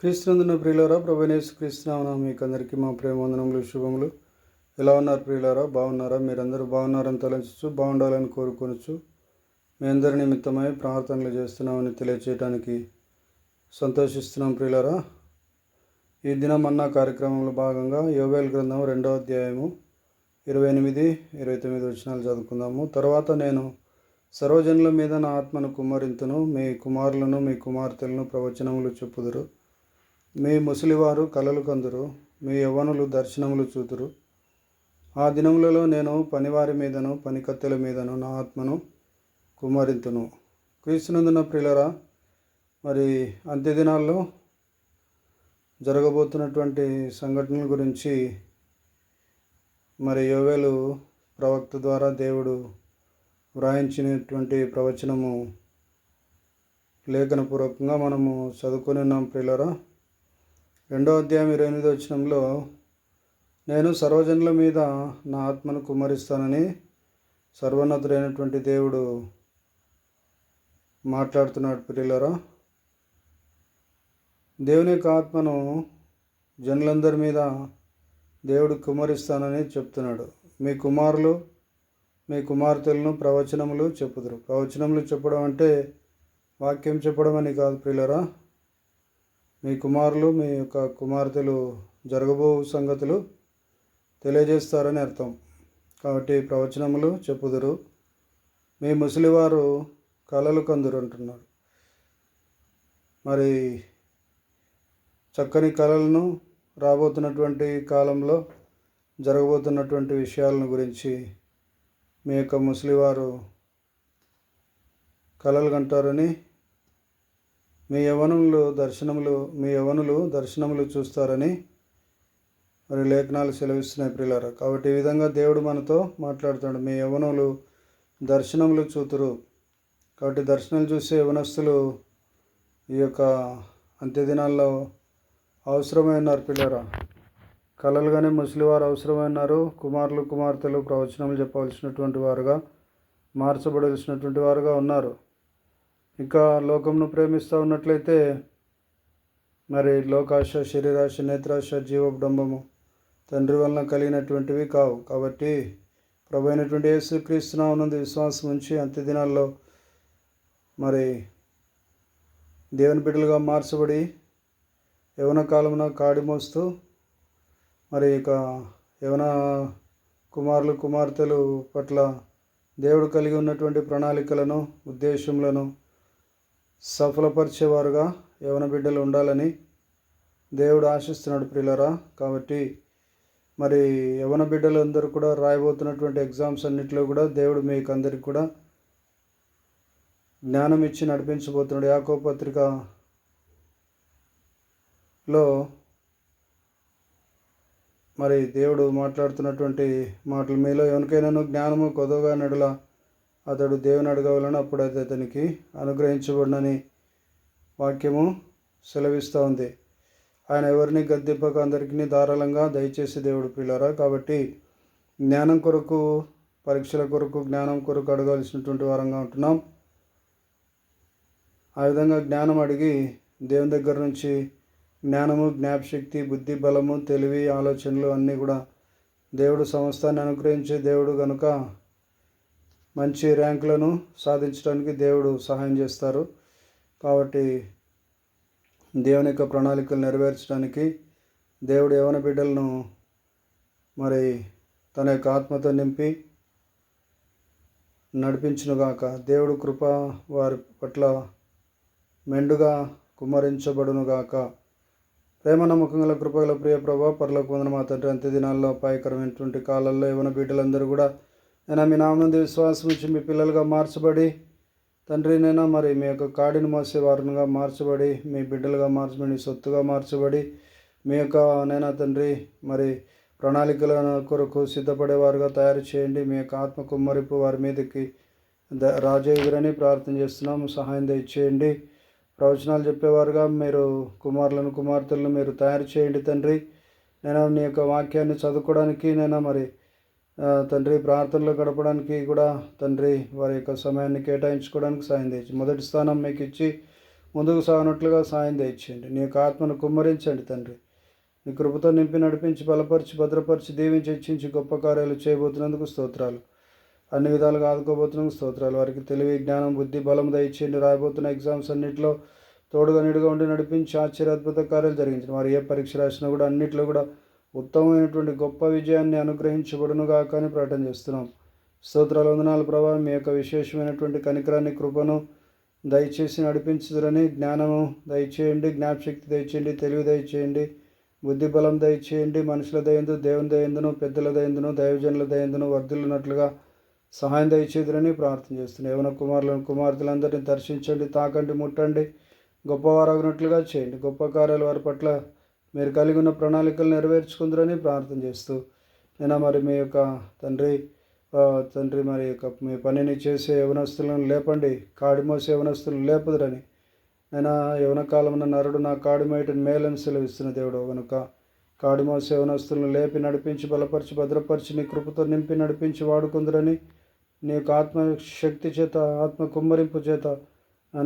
క్రీస్తునందున ప్రియులారా ప్రభనేసు క్రీస్తునామన మీకు అందరికీ మా ప్రేమ వందనములు శుభములు ఎలా ఉన్నారు ప్రియులారా బాగున్నారా మీరందరూ బాగున్నారని తలంచు బాగుండాలని కోరుకొనొచ్చు మీ అందరి నిమిత్తమై ప్రార్థనలు చేస్తున్నామని తెలియచేయడానికి సంతోషిస్తున్నాం ప్రియులారా ఈ దినం అన్న కార్యక్రమంలో భాగంగా యోవేల్ గ్రంథం రెండవ అధ్యాయము ఇరవై ఎనిమిది ఇరవై తొమ్మిది వచనాలు చదువుకుందాము తర్వాత నేను సర్వజనుల మీద నా ఆత్మను కుమారింతును మీ కుమారులను మీ కుమార్తెలను ప్రవచనములు చెప్పుదురు మీ ముసలివారు కలలు కందురు మీ యవ్వనులు దర్శనములు చూతురు ఆ దినములలో నేను పనివారి మీదను పనికత్తెల మీదను నా ఆత్మను కుమరింతును క్రీస్తునందున ప్రియులరా మరి అంత్య దినాల్లో జరగబోతున్నటువంటి సంఘటనల గురించి మరి యోవేలు ప్రవక్త ద్వారా దేవుడు వ్రాయించినటువంటి ప్రవచనము లేఖనపూర్వకంగా మనము చదువుకొని ఉన్నాం ప్రియులరా రెండో అధ్యాయం ఇరవై ఎనిమిది వచ్చినంలో నేను సర్వజనుల మీద నా ఆత్మను కుమరిస్తానని సర్వోన్నతుడైనటువంటి దేవుడు మాట్లాడుతున్నాడు ప్రియులరా దేవుని యొక్క ఆత్మను జనులందరి మీద దేవుడు కుమరిస్తానని చెప్తున్నాడు మీ కుమారులు మీ కుమార్తెలను ప్రవచనములు చెప్పుదురు ప్రవచనములు చెప్పడం అంటే వాక్యం చెప్పడం అని కాదు ప్రియులరా మీ కుమారులు మీ యొక్క కుమార్తెలు జరగబో సంగతులు తెలియజేస్తారని అర్థం కాబట్టి ప్రవచనములు చెప్పుదురు మీ ముసలివారు కళలు కందురు అంటున్నారు మరి చక్కని కళలను రాబోతున్నటువంటి కాలంలో జరగబోతున్నటువంటి విషయాలను గురించి మీ యొక్క ముసలివారు కళలు కంటారని మీ యవనములు దర్శనములు మీ యవనులు దర్శనములు చూస్తారని మరి లేఖనాలు సెలవిస్తున్నాయి ప్రియులారా కాబట్టి ఈ విధంగా దేవుడు మనతో మాట్లాడుతాడు మీ యవనులు దర్శనములు చూతురు కాబట్టి దర్శనాలు చూసే యవనస్తులు ఈ యొక్క అంత్యదినాల్లో అవసరమై ఉన్నారు పిల్లరా కళలుగానే ముసలివారు అవసరమైనారు కుమారులు కుమార్తెలు ప్రవచనములు చెప్పవలసినటువంటి వారుగా మార్చబడాల్సినటువంటి వారుగా ఉన్నారు ఇంకా లోకంను ప్రేమిస్తూ ఉన్నట్లయితే మరి లోకాశ శరీరాశ నేత్రాశ జీవబ్డంబము తండ్రి వలన కలిగినటువంటివి కావు కాబట్టి ప్రభు అయినటువంటి యేసుక్రీస్తునామనందు విశ్వాసం ఉంచి అంత్య దినాల్లో మరి దేవుని బిడ్డలుగా మార్చబడి యవన కాలమున కాడి మోస్తూ మరి ఇక యవన కుమారులు కుమార్తెలు పట్ల దేవుడు కలిగి ఉన్నటువంటి ప్రణాళికలను ఉద్దేశములను సఫలపరిచేవారుగా యవన బిడ్డలు ఉండాలని దేవుడు ఆశిస్తున్నాడు ప్రియులరా కాబట్టి మరి యవన బిడ్డలందరూ కూడా రాయబోతున్నటువంటి ఎగ్జామ్స్ అన్నింటిలో కూడా దేవుడు మీకు అందరికి కూడా జ్ఞానం ఇచ్చి నడిపించబోతున్నాడు యాకో పత్రికలో మరి దేవుడు మాట్లాడుతున్నటువంటి మాటలు మీలో ఎవరికైనాను జ్ఞానము కొదవగా నడుల అతడు దేవుని అడగవలను అప్పుడైతే అతనికి అనుగ్రహించబడినని వాక్యము సెలవిస్తూ ఉంది ఆయన ఎవరిని గద్దెంపక అందరికీ ధారాళంగా దయచేసి దేవుడు పిల్లరా కాబట్టి జ్ఞానం కొరకు పరీక్షల కొరకు జ్ఞానం కొరకు అడగాల్సినటువంటి వారంగా ఉంటున్నాం ఆ విధంగా జ్ఞానం అడిగి దేవుని దగ్గర నుంచి జ్ఞానము జ్ఞాపశక్తి బుద్ధి బలము తెలివి ఆలోచనలు అన్నీ కూడా దేవుడు సమస్తాన్ని అనుగ్రహించే దేవుడు కనుక మంచి ర్యాంకులను సాధించడానికి దేవుడు సహాయం చేస్తారు కాబట్టి దేవుని యొక్క ప్రణాళికలు నెరవేర్చడానికి దేవుడు యవన బిడ్డలను మరి తన యొక్క ఆత్మతో నింపి నడిపించునుగాక దేవుడు కృప వారి పట్ల మెండుగా కుమరించబడునుగాక ప్రేమ నమ్మకంగా కృపగల ప్రియ ప్రభా పరలోకి మా తండ్రి అంత్య దినాల్లో అపాయకరమైనటువంటి కాలంలో యవన బిడ్డలందరూ కూడా నేను మీ నామందు విశ్వాసం వచ్చి మీ పిల్లలుగా మార్చబడి తండ్రినైనా మరి మీ యొక్క కాడిని మోసేవారునిగా మార్చబడి మీ బిడ్డలుగా మార్చబడి సొత్తుగా మార్చబడి మీ యొక్క నైనా తండ్రి మరి ప్రణాళికల కొరకు సిద్ధపడేవారుగా తయారు చేయండి మీ యొక్క ఆత్మ కుమ్మరిపు వారి మీదకి రాజేగురని ప్రార్థన చేస్తున్నాము సహాయం దయచేయండి ప్రవచనాలు చెప్పేవారుగా మీరు కుమారులను కుమార్తెలను మీరు తయారు చేయండి తండ్రి నేను నీ యొక్క వాక్యాన్ని చదువుకోవడానికి నేను మరి తండ్రి ప్రార్థనలో గడపడానికి కూడా తండ్రి వారి యొక్క సమయాన్ని కేటాయించుకోవడానికి సాయం తెచ్చి మొదటి స్థానం మీకు ఇచ్చి ముందుకు సాగినట్లుగా సాయం తెచ్చేయండి నీ యొక్క ఆత్మను కుమ్మరించండి తండ్రి నీ కృపతో నింపి నడిపించి బలపరిచి భద్రపరిచి దీవించి ఇచ్చించి గొప్ప కార్యాలు చేయబోతున్నందుకు స్తోత్రాలు అన్ని విధాలుగా ఆదుకోబోతున్నందుకు స్తోత్రాలు వారికి తెలివి జ్ఞానం బుద్ధి బలం దయచేయండి రాయబోతున్న ఎగ్జామ్స్ అన్నింటిలో తోడుగా నీడుగా ఉండి నడిపించి ఆశ్చర్య అద్భుత కార్యాలు జరిగించండి వారు ఏ పరీక్ష రాసినా కూడా అన్నింటిలో కూడా ఉత్తమమైనటువంటి గొప్ప విజయాన్ని అనుగ్రహించబడునుగాక అని ప్రకటన చేస్తున్నాం స్తోత్రాల వందనాల ప్రభావం మీ యొక్క విశేషమైనటువంటి కనికరాన్ని కృపను దయచేసి నడిపించదురని జ్ఞానము దయచేయండి జ్ఞాపశక్తి దయచేయండి తెలివి దయచేయండి బుద్ధి బలం దయచేయండి మనుషుల దయందు దేవుని దయందును పెద్దల దయందును దైవజనుల దయందును వర్ధులున్నట్లుగా సహాయం దయచేదురని ప్రార్థన చేస్తున్నాను యవన కుమారులను కుమార్తెలందరినీ దర్శించండి తాకండి ముట్టండి గొప్పవారగినట్లుగా చేయండి గొప్ప కార్యాలు వారి పట్ల మీరు కలిగి ఉన్న ప్రణాళికలు నెరవేర్చుకుందరని ప్రార్థన చేస్తూ నేను మరి మీ యొక్క తండ్రి తండ్రి మరి యొక్క మీ పనిని చేసే యవనస్తులను లేపండి కాడిమోసే యవనస్తులను లేపదురని నేను యవన కాలం నరుడు నా కాడిమేయటను మేలని సెలవిస్తున్న దేవుడు కనుక కాడిమోసే యవనస్తులను లేపి నడిపించి బలపరిచి భద్రపరిచి నీ కృపతో నింపి నడిపించి వాడుకుందరని నీ యొక్క ఆత్మశక్తి చేత ఆత్మ కుమ్మరింపు చేత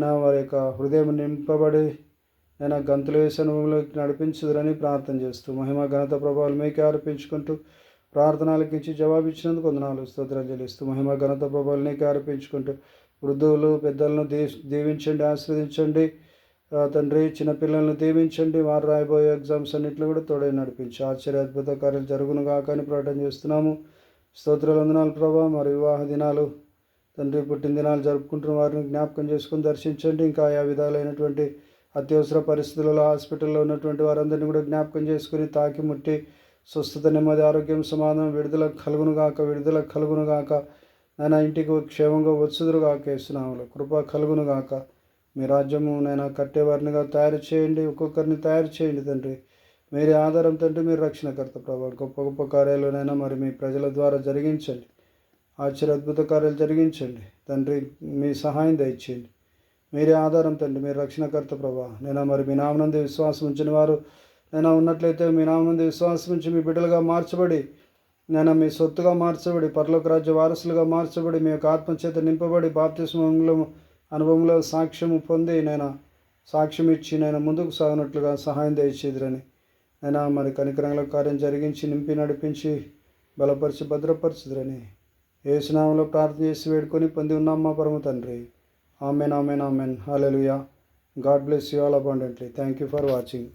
నా వారి యొక్క హృదయం నింపబడి ఆ గంతులు వేసే అనుభవంలోకి నడిపించుదరని ప్రార్థన చేస్తూ మహిమ ఘనత ప్రభావాలు మీకే అర్పించుకుంటూ ప్రార్థనలకించి జవాబిచ్చినందుకు నాలుగు స్తోత్రాలు చెల్లిస్తూ మహిమ ఘనత ప్రభావాలు నీకే అర్పించుకుంటూ వృద్ధువులు పెద్దలను దీవించండి ఆస్వాదించండి తండ్రి చిన్నపిల్లలను దీవించండి వారు రాయబోయే ఎగ్జామ్స్ అన్నింటిలో కూడా తోడే నడిపించి అద్భుత కార్యాలు జరుగును కాకని ప్రకటన చేస్తున్నాము స్తోత్రాలు వందనాలు ప్రభా మరి వివాహ దినాలు తండ్రి పుట్టినదినాలు జరుపుకుంటున్న వారిని జ్ఞాపకం చేసుకుని దర్శించండి ఇంకా ఆయా విధాలైనటువంటి అత్యవసర పరిస్థితులలో హాస్పిటల్లో ఉన్నటువంటి వారందరినీ కూడా జ్ఞాపకం చేసుకుని తాకి ముట్టి స్వస్థత నెమ్మది ఆరోగ్యం సమాధానం విడుదల కలుగునుగాక విడుదల కలుగునుగాక నైనా ఇంటికి క్షేమంగా వచ్చుదురుగాక వేస్తున్నాములు కృప కలుగునుగాక మీ రాజ్యము నేను కట్టేవారినిగా తయారు చేయండి ఒక్కొక్కరిని తయారు చేయండి తండ్రి మీరే ఆధారం తండ్రి మీరు రక్షణకర్త ప్రభావం గొప్ప గొప్ప కార్యాలనైనా మరి మీ ప్రజల ద్వారా జరిగించండి ఆశ్చర్య అద్భుత కార్యాలు జరిగించండి తండ్రి మీ సహాయం దయచేయండి మీరే ఆధారం తండ్రి మీరు రక్షణకర్త ప్రభా నేను మరి మీ నామనంది విశ్వాసం ఉంచిన వారు నేను ఉన్నట్లయితే మీ నామనంది విశ్వాసం ఉంచి మీ బిడ్డలుగా మార్చబడి నేను మీ సొత్తుగా మార్చబడి పర్లోక రాజ్య వారసులుగా మార్చబడి మీ యొక్క ఆత్మచేత నింపబడి బాప్తిస్మంలో అనుభవంలో సాక్ష్యం పొంది నేను సాక్ష్యం ఇచ్చి నేను ముందుకు సాగినట్లుగా సహాయం దయచేదిరని నేను మరి కనికరంగా కార్యం జరిగించి నింపి నడిపించి బలపరిచి భద్రపరచుదిరని ఏ స్నామంలో ప్రార్థన చేసి వేడుకొని పొంది ఉన్నాం మా పరమ తండ్రి Amen, amen, amen. Hallelujah. God bless you all abundantly. Thank you for watching.